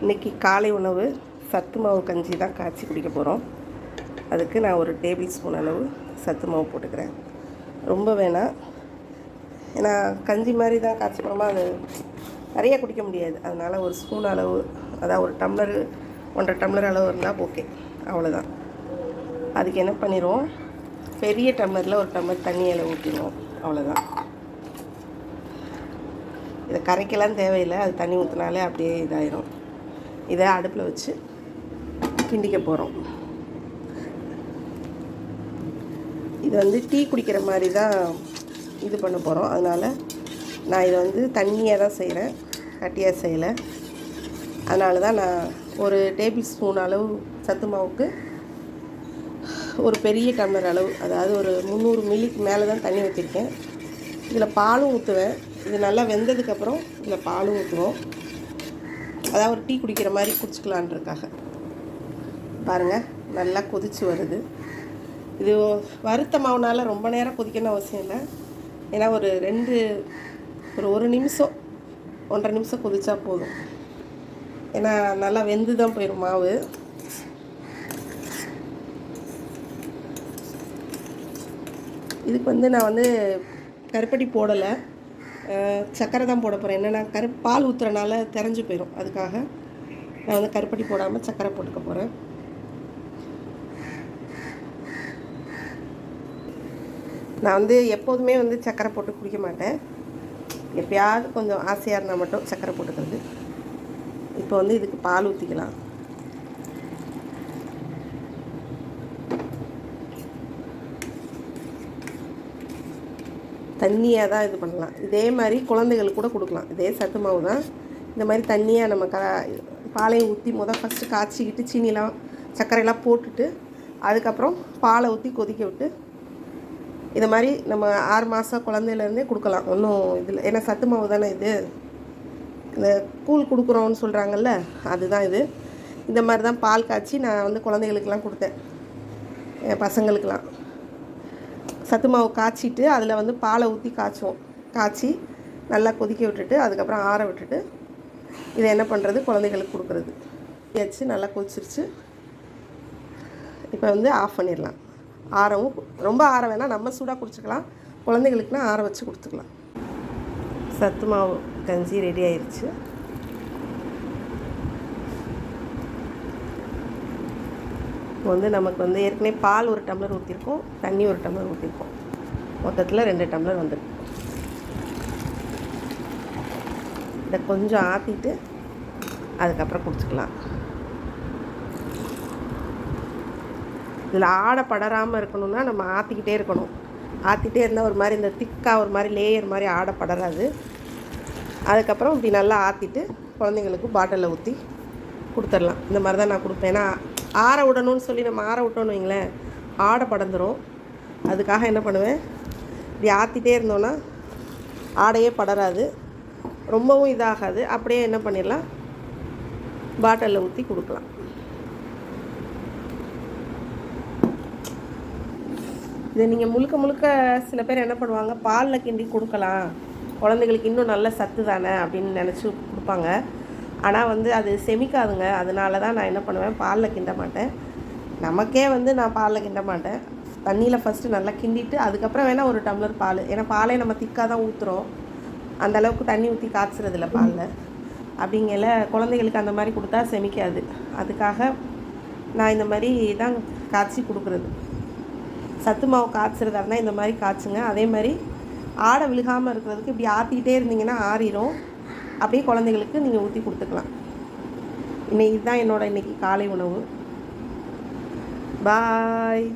இன்றைக்கி காலை உணவு சத்து மாவு கஞ்சி தான் காய்ச்சி குடிக்க போகிறோம் அதுக்கு நான் ஒரு டேபிள் ஸ்பூன் அளவு சத்து மாவு போட்டுக்கிறேன். ரொம்ப வேணாம். ஏன்னா கஞ்சி மாதிரி தான் காய்ச்சி போகிறோமா அது நிறைய குடிக்க முடியாது. அதனால் ஒரு ஸ்பூன் அளவு அதான் ஒரு டம்ளர் ஒன்றரை டம்ளர் அளவு இருந்தால் ஓகே. அவ்வளோதான் அதுக்கு என்ன பண்ணிடுவோம்? பெரிய டம்ளரில் ஒரு டம்ளர் தண்ணி இலை ஊற்றிடுவோம் அவ்வளோதான் இதை கரைக்கலாம் தேவையில்லை. அது தண்ணி ஊற்றினாலே அப்படியே இதாயிரும். இதை அடுப்பில் வச்சு கிண்டிக்க போகிறோம். இது வந்து டீ குடிக்கிற மாதிரி தான் இது பண்ண போகிறோம். அதனால் நான் இதை வந்து தண்ணியாக தான் செய்கிறேன். கட்டியாக செய்யலை. அதனால தான் நான் ஒரு டேபிள் ஸ்பூன் அளவு சத்து மாவுக்கு ஒரு பெரிய டம்ளர் அளவு அதாவது ஒரு முந்நூறு மில்லிக்கு மேலே தான் தண்ணி ஊற்றிருக்கேன். இதில் பாலும் ஊற்றுவேன். இது நல்லா வெந்ததுக்கப்புறம் இதில் பாலும் ஊற்றுவோம். அதாவது ஒரு டீ குடிக்கிற மாதிரி குடிச்சிக்கலான்றக்காக பாருங்கள் நல்லா கொதிச்சு வருது. இது வறுத்த மாவுனால் ரொம்ப நேரம் கொதிக்கணும் அவசியம் இல்லை. ஏன்னா ஒரு ரெண்டு ஒரு ஒரு நிமிஷம் ஒன்றரை நிமிஷம் கொதிச்சா போதும். ஏன்னா நல்லா வெந்து தான் போயிடும் மாவு. இதுக்கு வந்து நான் வந்து கருப்பட்டி போடலை. சர்க்கரை தான் போட போகிறேன் என்னென்னா கரு பால் ஊற்றுறனால தெரிஞ்சு போயிடும் அதுக்காக நான் வந்து கருப்பட்டி போடாமல் சர்க்கரை போட்டுக்க போகிறேன் நான் வந்து எப்போதுமே வந்து சர்க்கரை போட்டு குடிக்க மாட்டேன். எப்பயாவது கொஞ்சம் ஆசையாக இருந்தால் மட்டும் சர்க்கரை போட்டுக்கிறது. இப்போ வந்து இதுக்கு பால் ஊற்றிக்கலாம் தண்ணியாக தான் இது பண்ணலாம். இதே மாதிரி குழந்தைகளுக்கு கூட கொடுக்கலாம். இதே சத்து மாவு தான். இந்த மாதிரி தண்ணியாக நம்ம க பாலையை ஊற்றி முதல் ஃபஸ்ட்டு காய்ச்சிக்கிட்டு சீனிலாம் சர்க்கரையெல்லாம் போட்டுட்டு அதுக்கப்புறம் பாலை ஊற்றி கொதிக்க விட்டு இதை மாதிரி நம்ம ஆறு மாதம் குழந்தையிலேருந்தே கொடுக்கலாம். ஒன்றும் இதில் ஏன்னா சத்து மாவு தானே இது. இந்த கூழ் கொடுக்குறோன்னு சொல்கிறாங்கல்ல அதுதான் இது. இந்த மாதிரி தான் பால் காய்ச்சி நான் வந்து குழந்தைகளுக்கெல்லாம் கொடுத்தேன். என் பசங்களுக்கெல்லாம். சத்து மாவு காய்ச்சிட்டு அதில் வந்து பாலை ஊற்றி காய்ச்சுவோம். காய்ச்சி நல்லா கொதிக்க விட்டுட்டு அதுக்கப்புறம் ஆற விட்டுட்டு இதை என்ன பண்ணுறது குழந்தைகளுக்கு கொடுக்குறது. வச்சு நல்லா கொதிச்சிருச்சு. இப்போ வந்து ஆஃப் பண்ணிடலாம். ஆறவும் ரொம்ப ஆற வேணால் நம்ம சூடாக குடிச்சிக்கலாம். குழந்தைகளுக்குனா ஆற வச்சு கொடுத்துக்கலாம். சத்து மாவு கஞ்சி ரெடி ஆயிடுச்சு இப்போ வந்து நமக்கு வந்து ஏற்கனவே பால் ஒரு டம்ளர் ஊற்றிருக்கோம் தண்ணி ஒரு டம்ளர் ஊற்றிருக்கோம் மொத்தத்தில் ரெண்டு டம்ளர் வந்துருக்கு. இதை கொஞ்சம் ஆற்றிட்டு அதுக்கப்புறம் குடிச்சிக்கலாம். இதில் ஆடை படராமல் இருக்கணும்னா நம்ம ஆற்றிக்கிட்டே இருக்கணும். ஆற்றிட்டே இருந்தால் ஒரு மாதிரி இந்த திக்காக ஒரு மாதிரி லேயர் மாதிரி ஆடை படராது. அதுக்கப்புறம் இப்படி நல்லா ஆற்றிட்டு குழந்தைங்களுக்கு பாட்டிலில் ஊற்றி கொடுத்துடலாம். இந்த மாதிரி தான் நான் கொடுப்பேன். ஏன்னா ஆற விடணும்னு சொல்லி நம்ம ஆற விட்டோன்னு வைங்களேன் ஆடை படந்துடும் அதுக்காக என்ன பண்ணுவேன் இப்படி ஆற்றிட்டே இருந்தோன்னா ஆடையே படராது. ரொம்பவும் இதாகாது. அப்படியே என்ன பண்ணிடலாம் பாட்டிலில் ஊற்றி கொடுக்கலாம். இதை நீங்கள் முழுக்க முழுக்க சில பேர் என்ன பண்ணுவாங்க பாலில் கிண்டி கொடுக்கலாம். குழந்தைகளுக்கு இன்னும் நல்ல சத்து தானே அப்படின்னு நினச்சி கொடுப்பாங்க. ஆனால் வந்து அது செமிக்காதுங்க. அதனால தான் நான் என்ன பண்ணுவேன்? பாலில் கிண்ட மாட்டேன். நமக்கே வந்து நான் பாலில் கிண்ட மாட்டேன். தண்ணியில் ஃபஸ்ட்டு நல்லா கிண்டிட்டு அதுக்கப்புறம் வேணால் ஒரு டம்ளர் பால். ஏன்னா பாலே நம்ம திக்காக தான் ஊற்றுறோம் அந்த அளவுக்கு தண்ணி ஊற்றி காய்ச்சறதில்ல பாலில். அப்படிங்கல குழந்தைகளுக்கு அந்த மாதிரி கொடுத்தா செமிக்காது. அதுக்காக நான் இந்த மாதிரி தான் காய்ச்சி கொடுக்குறது. சத்து மாவு காய்ச்சறதா இருந்தால் இந்த மாதிரி காய்ச்சுங்க. அதே மாதிரி ஆடை விழுகாமல் இருக்கிறதுக்கு இப்படி ஆற்றிக்கிட்டே இருந்தீங்கன்னா ஆறிடும் அப்படியே குழந்தைங்களுக்கு நீங்கள் ஊற்றி கொடுத்துக்கலாம். இன்னைக்கு தான் என்னோட இன்றைக்கி காலை உணவு. பாய்